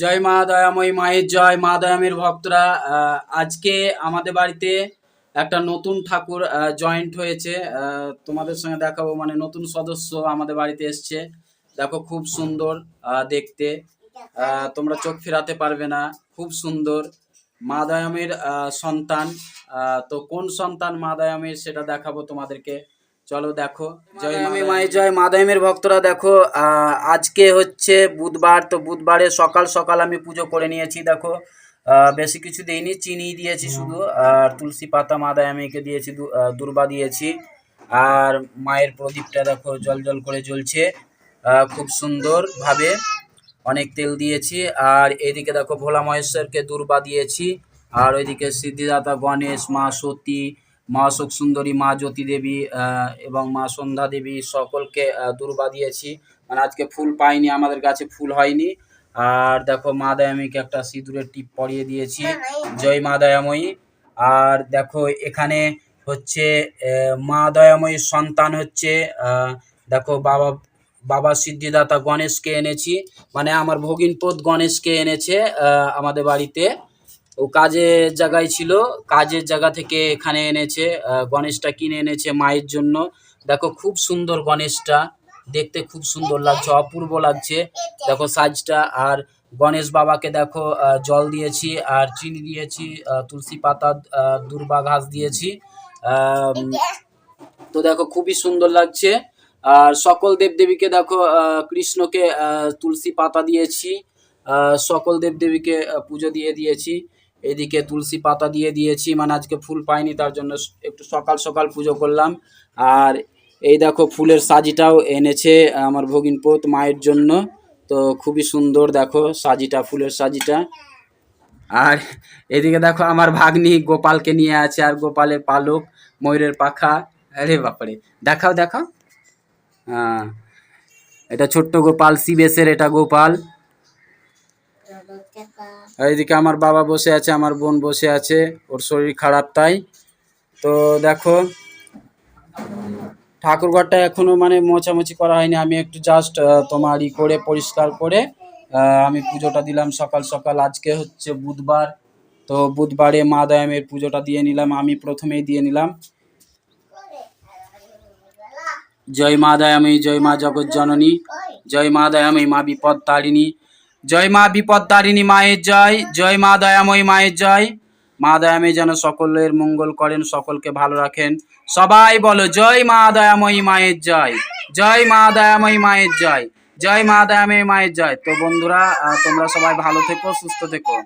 জয় মা দয়াময়ী মায়ের জয়, মা দয়ামের ভক্তরা আজকে আমাদের বাড়িতে একটা নতুন ঠাকুর জয়েন্ট হয়েছে। তোমাদের সঙ্গে দেখাবো মানে নতুন সদস্য আমাদের বাড়িতে এসছে। দেখো, খুব সুন্দর দেখতে। তোমরা চোখ ফেরাতে পারবে না, খুব সুন্দর। মা দয়ামের সন্তান তো কোন সন্তান মা দয়ামের সেটা দেখাবো তোমাদেরকে। চলো দেখো জয় মা মায়ের জয় মা দয়ামের ভক্তরা দেখো আজকে হচ্ছে বুধবার তো বুধবারে সকাল সকাল আমি পুজো করে নিয়েছি দেখো বেশি কিছু দিইনি চিনি দিয়েছি শুধু আর তুলসী পাতা মা দয়ামীকে দিয়েছি দুর্বা দিয়েছি আর মায়ের প্রদীপটা দেখো জল জল করে জ্বলছে খুব সুন্দরভাবে অনেক তেল দিয়েছি আর এদিকে দেখো ভোলা মহেশ্বরকে দুর্বা দিয়েছি আর ওইদিকে সিদ্ধিদাতা গণেশ মা সতী মা অশোক সুন্দরী মা জ্যোতি দেবী এবং মা সন্ধ্যা দেবী সকলকে দুর্বা দিয়েছি। মানে আজকে ফুল পাইনি, আমাদের গাছে ফুল হয়নি। আর দেখো মা দয়াময়ীকে একটা সিঁদুরের টিপ পরিয়ে দিয়েছি। জয় মা দয়াময়ী আর দেখো, এখানে হচ্ছে মা দয়াময়ীর সন্তান হচ্ছে দেখো, বাবা বাবা সিদ্ধিদাতা গণেশকে এনেছি। মানে আমার ভগিনপোত গণেশকে এনেছে আমাদের বাড়িতে। ও কাজের জায়গায় ছিল, কাজের জায়গা থেকে এখানে এনেছে গণেশটা কিনে এনেছে মায়ের জন্য। দেখো খুব সুন্দর গণেশটা, দেখতে খুব সুন্দর লাগছে, অপূর্ব লাগছে। দেখো সাইজটা, আর গণেশ বাবাকে দেখো জল দিয়েছি, আর চিনি দিয়েছি তুলসী পাতা দুর্বা ঘাস দিয়েছি। তো দেখো খুবই সুন্দর লাগছে। আর সকল দেবদেবীকে দেখো কৃষ্ণকে তুলসী পাতা দিয়েছি সকল দেবদেবীকে পুজো দিয়ে দিয়েছি। এদিকে তুলসী পাতা দিয়ে দিয়েছি মানে আজকে ফুল পাইনি, তার জন্য একটু সকাল সকাল পুজো করলাম। আর এই দেখো ফুলের সাজিটাও এনেছে আমার ভগিনপোত মায়ের জন্য। তো খুবই সুন্দর দেখো সাজিটা, ফুলের সাজিটা। আর এদিকে দেখো আমার ভাগ্নি গোপালকে নিয়ে আছে, আর গোপালের পালক, ময়ূরের পাখা। আরে বাপরে, দেখাও দেখাও। হ্যাঁ এটা ছোট্ট গোপাল, শিবেশের এটা গোপাল। এদিকে আমার বাবা বসে আছে, আমার বোন বসে আছে, ওর শরীর খারাপ তাই। তো দেখো ঠাকুর ঘরটা এখনও মানে মোছামুছি করা হয়নি, আমি একটু জাস্ট তোমার ই করে, পরিষ্কার করে আমি পুজোটা দিলাম সকাল সকাল, আজকে হচ্ছে বুধবার, তো বুধবারে মা দয়ামের পুজোটা দিয়ে নিলাম, আমি প্রথমেই দিয়ে নিলাম। জয় মা দয়াময়ী, জয় মা জগৎ জননী জয় মা দয়াময়ী, মা বিপদ তারিণী জয় মা বিপদ তারিণী মায়ের জয় জয় মা দয়াময়ী মায়ের জয়। মা দয়াময়ী যেন সকলের মঙ্গল করেন, সকলকে ভালো রাখেন। সবাই বলো, জয় মা দয়াময়ী মায়ের জয় জয় মা দয়াময়ী মায়ের জয় জয় মা দয়াময়ী মায়ের জয়। তো বন্ধুরা তোমরা সবাই ভালো থেকো, সুস্থ থেকো।